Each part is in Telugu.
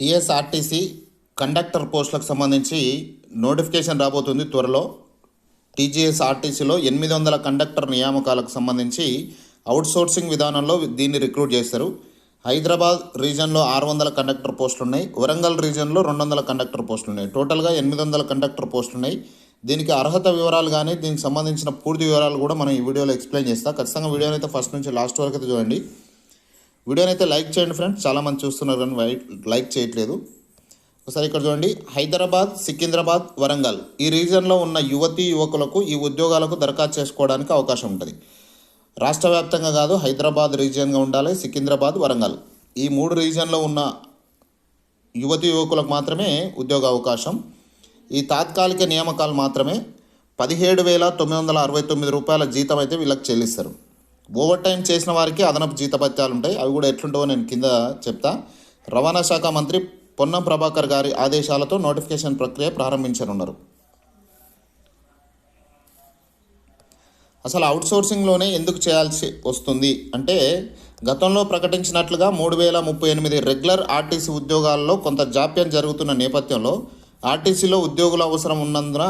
టీఎస్ఆర్టీసీ కండక్టర్ పోస్టులకు సంబంధించి నోటిఫికేషన్ రాబోతుంది త్వరలో. టీజీఎస్ ఆర్టీసీలో ఎనిమిది వందల కండక్టర్ నియామకాలకు సంబంధించి అవుట్సోర్సింగ్ విధానంలో దీన్ని రిక్రూట్ చేస్తారు. హైదరాబాద్ రీజన్లో ఆరు వందల కండక్టర్ పోస్టులు ఉన్నాయి వరంగల్ రీజన్లో రెండు వందల కండక్టర్ పోస్టులు ఉన్నాయి టోటల్గా ఎనిమిది వందల కండక్టర్ పోస్టులు ఉన్నాయి దీనికి అర్హత వివరాలు కానీ దీనికి సంబంధించిన పూర్తి వివరాలు కూడా మనం ఈ వీడియోలో ఎక్స్ప్లెయిన్ చేస్తాం. ఖచ్చితంగా వీడియోని అయితే ఫస్ట్ నుంచి లాస్ట్ వరకు అయితే చూడండి. వీడియోని అయితే లైక్ చేయండి ఫ్రెండ్స్. చాలామంది చూస్తున్నారు కానీ లైక్ లైక్ చేయట్లేదు. ఒకసారి ఇక్కడ చూడండి. హైదరాబాద్ సికింద్రాబాద్ వరంగల్ ఈ రీజన్లో ఉన్న యువతి యువకులకు ఈ ఉద్యోగాలకు దరఖాస్తు చేసుకోవడానికి అవకాశం ఉంటుంది. రాష్ట్ర వ్యాప్తంగా కాదు హైదరాబాద్ రీజియన్గా ఉండాలి సికింద్రాబాద్ వరంగల్. ఈ మూడు రీజియన్లో ఉన్న యువతి యువకులకు మాత్రమే ఉద్యోగ అవకాశం. ఈ తాత్కాలిక నియామకాలు మాత్రమే. పదిహేడు వేల తొమ్మిది వందల అరవై తొమ్మిది రూపాయల జీతం అయితే వీళ్ళకి చెల్లిస్తారు. ఓవర్ టైం చేసిన వారికి అదనపు జీతభత్యాలు ఉంటాయి. అవి కూడా ఎట్లుంటావో నేను కింద చెప్తా. రవాణా శాఖ మంత్రి పొన్నం ప్రభాకర్ గారి ఆదేశాలతో నోటిఫికేషన్ ప్రక్రియ ప్రారంభించనున్నారు. అసలు అవుట్సోర్సింగ్లోనే ఎందుకు చేయాల్సి వస్తుంది? అంటే గతంలో ప్రకటించినట్లుగా మూడు వేల ముప్పై ఎనిమిది రెగ్యులర్ ఆర్టీసీ ఉద్యోగాల్లో కొంత జాప్యం జరుగుతున్న నేపథ్యంలో ఆర్టీసీలో ఉద్యోగుల అవసరం ఉన్నందున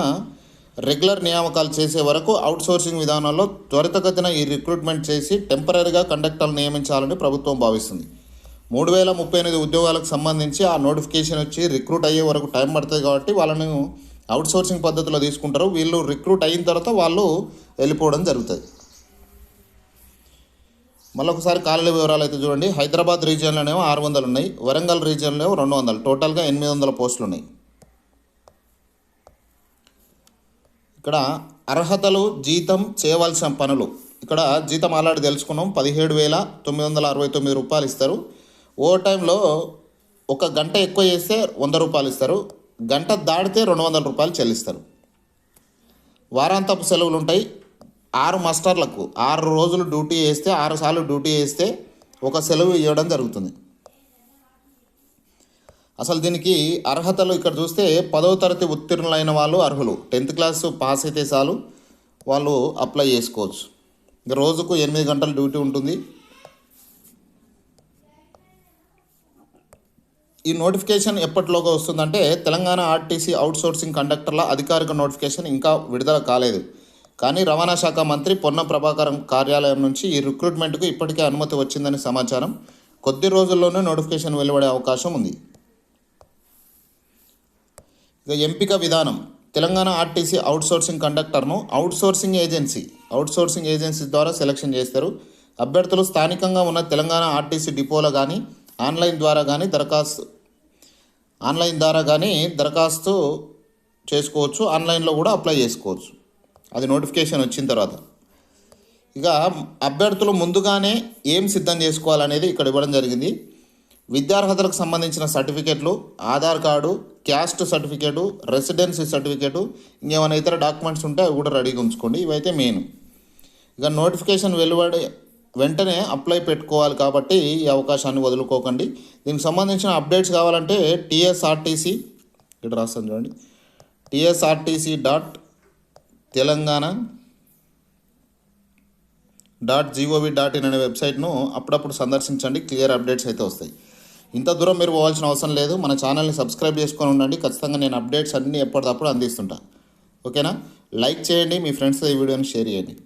రెగ్యులర్ నియామకాలు చేసే వరకు అవుట్సోర్సింగ్ విధానంలో త్వరితగతిన ఈ రిక్రూట్మెంట్ చేసి టెంపరీగా కండక్టర్లు నియమించాలని ప్రభుత్వం భావిస్తుంది. మూడు వేల ముప్పై ఎనిమిది ఉద్యోగాలకు సంబంధించి ఆ నోటిఫికేషన్ వచ్చి రిక్రూట్ అయ్యే వరకు టైం పడుతుంది కాబట్టి వాళ్ళని అవుట్సోర్సింగ్ పద్ధతిలో తీసుకుంటారు. వీళ్ళు రిక్రూట్ అయిన తర్వాత వాళ్ళు వెళ్ళిపోవడం జరుగుతుంది మళ్ళీ ఒకసారి వివరాలు అయితే చూడండి. హైదరాబాద్ రీజియన్లోనేమో ఆరు వందలు ఉన్నాయి. వరంగల్ రీజియన్లో రెండు వందలు. టోటల్గా ఎనిమిది వందల పోస్టులు ఉన్నాయి. ఇక్కడ అర్హతలు జీతం చేయవలసిన పనులు. ఇక్కడ జీతం ఆల్రెడీ తెలుసుకున్నాం. పదిహేడు వేల తొమ్మిది వందల అరవై తొమ్మిది రూపాయలు ఇస్తారు. ఓవర్ టైంలో ఒక గంట ఎక్కువ చేస్తే వంద రూపాయలు ఇస్తారు. గంట దాటితే రెండు వందల రూపాయలు చెల్లిస్తారు. వారాంతపు సెలవులు ఉంటాయి. ఆరు మాస్టర్లకు ఆరు రోజులు డ్యూటీ చేస్తే ఆరు సార్లు డ్యూటీ చేస్తే ఒక సెలవు ఇవ్వడం జరుగుతుంది. అసలు దీనికి అర్హతలు ఇక్కడ చూస్తే పదవ తరగతి ఉత్తీర్ణులైన వాళ్ళు అర్హులు. టెన్త్ క్లాస్ పాస్ అయితే చాలు. వాళ్ళు అప్లై చేసుకోవచ్చు. రోజుకు ఎనిమిది గంటల డ్యూటీ ఉంటుంది. ఈ నోటిఫికేషన్ ఎప్పటిలోగా వస్తుందంటే తెలంగాణ ఆర్టీసీ అవుట్సోర్సింగ్ కండక్టర్ల అధికారిక నోటిఫికేషన్ ఇంకా విడుదల కాలేదు. కానీ రవాణా శాఖ మంత్రి పొన్న ప్రభాకరం కార్యాలయం నుంచి ఈ రిక్రూట్మెంట్కు ఇప్పటికే అనుమతి వచ్చిందని సమాచారం. కొద్ది రోజుల్లోనే నోటిఫికేషన్ వెలువడే అవకాశం ఉంది. ఇక ఎంపిక విధానం. తెలంగాణ ఆర్టీసీ అవుట్సోర్సింగ్ కండక్టర్ను అవుట్సోర్సింగ్ ఏజెన్సీ అవుట్సోర్సింగ్ ఏజెన్సీ ద్వారా సెలక్షన్ చేస్తారు. అభ్యర్థులు స్థానికంగా ఉన్న తెలంగాణ ఆర్టీసీ డిపోలో కానీ ఆన్లైన్ ద్వారా కానీ దరఖాస్తు ఆన్లైన్ ద్వారా కానీ దరఖాస్తు చేసుకోవచ్చు. ఆన్లైన్లో కూడా అప్లై చేసుకోవచ్చు. అది నోటిఫికేషన్ వచ్చిన తర్వాత. ఇక అభ్యర్థులు ముందుగానే ఏం సిద్ధం చేసుకోవాలనేది ఇక్కడ ఇవ్వడం జరిగింది. విద్యార్హతలకు సంబంధించిన సర్టిఫికెట్లు Aadhaar card caste certificate residency certificate ఇంకేమైనా ఇతర డాక్యుమెంట్స్ ఉంటే అవి కూడా రెడీగా ఉంచుకోండి. ఇవైతే మెయిన్. ఇక నోటిఫికేషన్ వెలువడి వెంటనే అప్లై పెట్టుకోవాలి కాబట్టి ఈ అవకాశాన్ని వదులుకోకండి. దీనికి సంబంధించిన అప్డేట్స్ కావాలంటే టీఎస్ఆర్టీసీ ఇక్కడ రాస్తాను చూడండి. TSRTC dot Telangana dot GOV dot in అనే వెబ్సైట్ను అప్పుడప్పుడు సందర్శించండి. క్లియర్ అప్డేట్స్ అయితే వస్తాయి. ఇంత దూరం మీరు పోవాల్సిన అవసరం లేదు. మన ఛానల్ని సబ్స్క్రైబ్ చేసుకొని ఉండండి. ఖచ్చితంగా నేను అప్డేట్స్ అన్నీ ఎప్పటికప్పుడు అందిస్తుంటా. ఓకేనా? లైక్ చేయండి. మీ ఫ్రెండ్స్తో ఈ వీడియోని షేర్ చేయండి.